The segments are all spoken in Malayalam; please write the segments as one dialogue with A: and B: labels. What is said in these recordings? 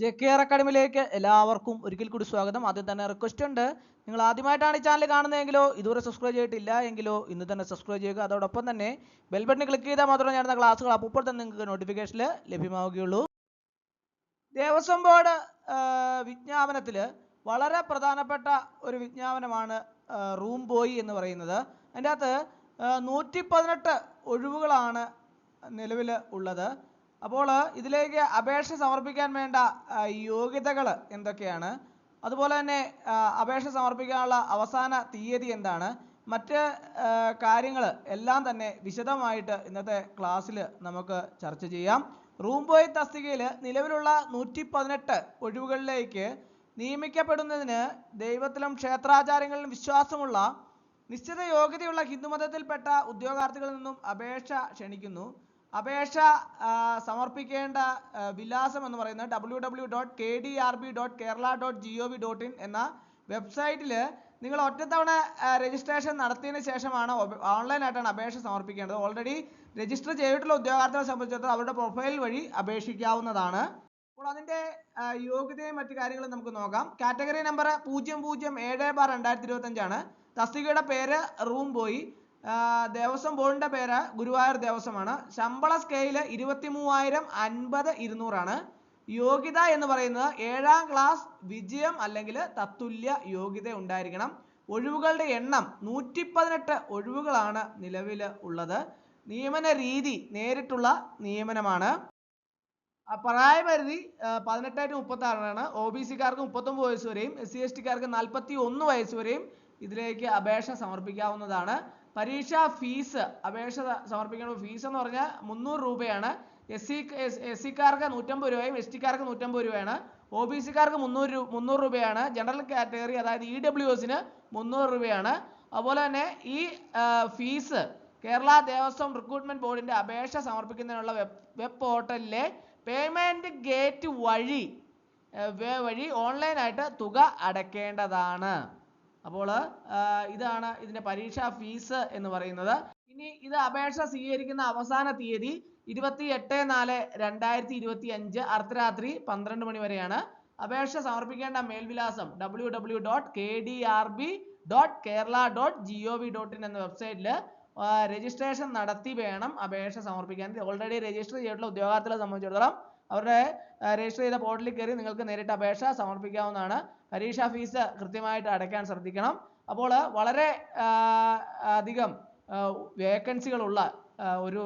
A: ജെ കെ ആർ അക്കാഡമിയിലേക്ക് എല്ലാവർക്കും ഒരിക്കൽ കൂടി സ്വാഗതം. ആദ്യം തന്നെ റിക്വസ്റ്റ് ഉണ്ട്. നിങ്ങൾ ആദ്യമായിട്ടാണ് ഈ ചാനൽ കാണുന്നതെങ്കിലോ ഇതുവരെ സബ്സ്ക്രൈബ് ചെയ്തിട്ടില്ല എങ്കിലോ ഇന്ന് തന്നെ സബ്സ്ക്രൈബ് ചെയ്യുക. അതോടൊപ്പം തന്നെ ബെൽ ബട്ടൺ ക്ലിക്ക് ചെയ്താൽ മാത്രമേ ഞാൻ ക്ലാസ്സുകൾ അപ്പോൾ തന്നെ നിങ്ങൾക്ക് നോട്ടിഫിക്കേഷനിൽ ലഭ്യമാവുകയുള്ളൂ. ദേവസ്വം ബോർഡ് വിജ്ഞാപനത്തിൽ വളരെ പ്രധാനപ്പെട്ട ഒരു വിജ്ഞാപനമാണ് റൂം ബോയ് എന്ന് പറയുന്നത്. അതിന്റെ അകത്ത് നൂറ്റി പതിനെട്ട് ഒഴിവുകളാണ് നിലവിൽ ഉള്ളത്. അപ്പോൾ ഇതിലേക്ക് അപേക്ഷ സമർപ്പിക്കാൻ വേണ്ട യോഗ്യതകൾ എന്തൊക്കെയാണ്? അതുപോലെ തന്നെ അപേക്ഷ സമർപ്പിക്കാനുള്ള അവസാന തീയതി എന്താണ്? മറ്റ് കാര്യങ്ങൾ എല്ലാം തന്നെ വിശദമായിട്ട് ഇന്നത്തെ ക്ലാസ്സിൽ നമുക്ക് ചർച്ച ചെയ്യാം. റൂം ബോയ് തസ്തികയിൽ നിലവിലുള്ള നൂറ്റി പതിനെട്ട് ഒഴിവുകളിലേക്ക് നിയമിക്കപ്പെടുന്നതിന് ദൈവത്തിലും ക്ഷേത്രാചാരങ്ങളിലും വിശ്വാസമുള്ള നിശ്ചിത യോഗ്യതയുള്ള ഹിന്ദുമതത്തിൽപ്പെട്ട ഉദ്യോഗാർത്ഥികളിൽ നിന്നും അപേക്ഷ ക്ഷണിക്കുന്നു. അപേക്ഷ സമർപ്പിക്കേണ്ട വിലാസം എന്ന് പറയുന്നത് W W dot K D R B dot Kerala dot G O V dot in എന്ന വെബ്സൈറ്റിൽ നിങ്ങൾ ഒറ്റത്തവണ രജിസ്ട്രേഷൻ നടത്തിയതിന് ശേഷമാണ് ഓൺലൈനായിട്ടാണ് അപേക്ഷ സമർപ്പിക്കേണ്ടത്. ഓൾറെഡി രജിസ്റ്റർ ചെയ്തിട്ടുള്ള ഉദ്യോഗാർത്ഥികളെ സംബന്ധിച്ചിടത്തോളം അവരുടെ പ്രൊഫൈൽ വഴി അപേക്ഷിക്കാവുന്നതാണ്. അപ്പോൾ അതിന്റെ യോഗ്യതയും മറ്റു കാര്യങ്ങളും നമുക്ക് നോക്കാം. കാറ്റഗറി നമ്പർ പൂജ്യം പൂജ്യം ഏഴ് ബാർ രണ്ടായിരത്തി ഇരുപത്തഞ്ചാണ്. തസ്തികയുടെ പേര് റൂം ബോയ് ദേവസ്വം ബോർഡിന്റെ പേര് ഗുരുവായൂർ ദേവസ്വമാണ്. ശമ്പള സ്കെയിൽ ഇരുപത്തി മൂവായിരം അൻപത് ഇരുന്നൂറാണ്. യോഗ്യത എന്ന് പറയുന്നത് ഏഴാം ക്ലാസ് വിജയം അല്ലെങ്കിൽ തത്തുല്യ യോഗ്യത ഉണ്ടായിരിക്കണം. ഒഴിവുകളുടെ എണ്ണം നൂറ്റി പതിനെട്ട് ഒഴിവുകളാണ് നിലവിൽ ഉള്ളത്. നിയമന രീതി നേരിട്ടുള്ള നിയമനമാണ്. പ്രായപരിധി പതിനെട്ട് ടു മുപ്പത്തി ആറാണ് ഒ ബി സിക്കാർക്ക് മുപ്പത്തൊമ്പത് വയസ്സ് വരെയും എസ് സി എസ് ടിക്കാർക്ക് നാൽപ്പത്തി ഒന്ന് വയസ്സ് വരെയും ഇതിലേക്ക് അപേക്ഷ സമർപ്പിക്കാവുന്നതാണ്. പരീക്ഷാ ഫീസ് അപേക്ഷ സമർപ്പിക്കുന്ന ഫീസ് എന്ന് പറഞ്ഞാൽ മുന്നൂറ് രൂപയാണ്. എസ് സി എസ് സിക്കാർക്ക് നൂറ്റമ്പത് രൂപയും എസ് ടിക്കാർക്ക് നൂറ്റമ്പത് രൂപയാണ്. ഒ ബി സിക്കാർക്ക് മുന്നൂറ് രൂ മുന്നൂറ് രൂപയാണ്. ജനറൽ കാറ്റഗറി അതായത് ഇ ഡബ്ല്യു എസിന് മുന്നൂറ് രൂപയാണ്. അതുപോലെ തന്നെ ഈ ഫീസ് കേരള ദേവസ്വം റിക്രൂട്ട്മെന്റ് ബോർഡിന്റെ അപേക്ഷ സമർപ്പിക്കുന്നതിനുള്ള വെബ് വെബ് പോർട്ടലിലെ പേയ്മെന്റ് ഗേറ്റ് വഴി വഴി ഓൺലൈനായിട്ട് തുക അടയ്ക്കേണ്ടതാണ് അപ്പോൾ ഇതാണ് ഇതിന്റെ പരീക്ഷാ ഫീസ് എന്ന് പറയുന്നത്. ഇനി ഇത് അപേക്ഷ സ്വീകരിക്കുന്ന അവസാന തീയതി ഇരുപത്തി എട്ട് നാല് രണ്ടായിരത്തി ഇരുപത്തി അഞ്ച് അർദ്ധരാത്രി പന്ത്രണ്ട് മണി വരെയാണ്. അപേക്ഷ സമർപ്പിക്കേണ്ട മേൽവിലാസം W W dot K D R B dot Kerala dot G O V dot in എന്ന വെബ്സൈറ്റിൽ രജിസ്ട്രേഷൻ നടത്തി വേണം അപേക്ഷ സമർപ്പിക്കാൻ. ഓൾറെഡി രജിസ്റ്റർ ചെയ്തിട്ടുള്ള ഉദ്യോഗാർത്ഥികളെ സംബന്ധിച്ചിടത്തോളം അവരുടെ രജിസ്റ്റർ ചെയ്ത പോർട്ടലിൽ കയറി നിങ്ങൾക്ക് നേരിട്ട് അപേക്ഷ സമർപ്പിക്കാവുന്നതാണ്. പരീക്ഷാ ഫീസ് കൃത്യമായിട്ട് അടയ്ക്കാൻ ശ്രദ്ധിക്കണം. അപ്പോൾ വളരെ അധികം വേക്കൻസികളുള്ള ഒരു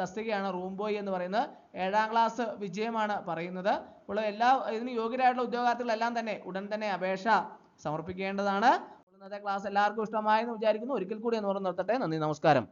A: തസ്തികയാണ് റൂം ബോയ് എന്ന് പറയുന്നത്. ഏഴാം ക്ലാസ് വിജയമാണ് പറയുന്നത്. അപ്പോൾ എല്ലാ ഇതിന് യോഗ്യരായിട്ടുള്ള ഉദ്യോഗാർത്ഥികളെല്ലാം തന്നെ ഉടൻ തന്നെ അപേക്ഷ സമർപ്പിക്കേണ്ടതാണ്. ഇന്നത്തെ ക്ലാസ് എല്ലാവർക്കും ഇഷ്ടമായെന്ന് വിചാരിക്കുന്നു. ഒരിക്കൽ കൂടി എന്ന് പറഞ്ഞ് നിർത്തട്ടെ. നന്ദി നമസ്കാരം.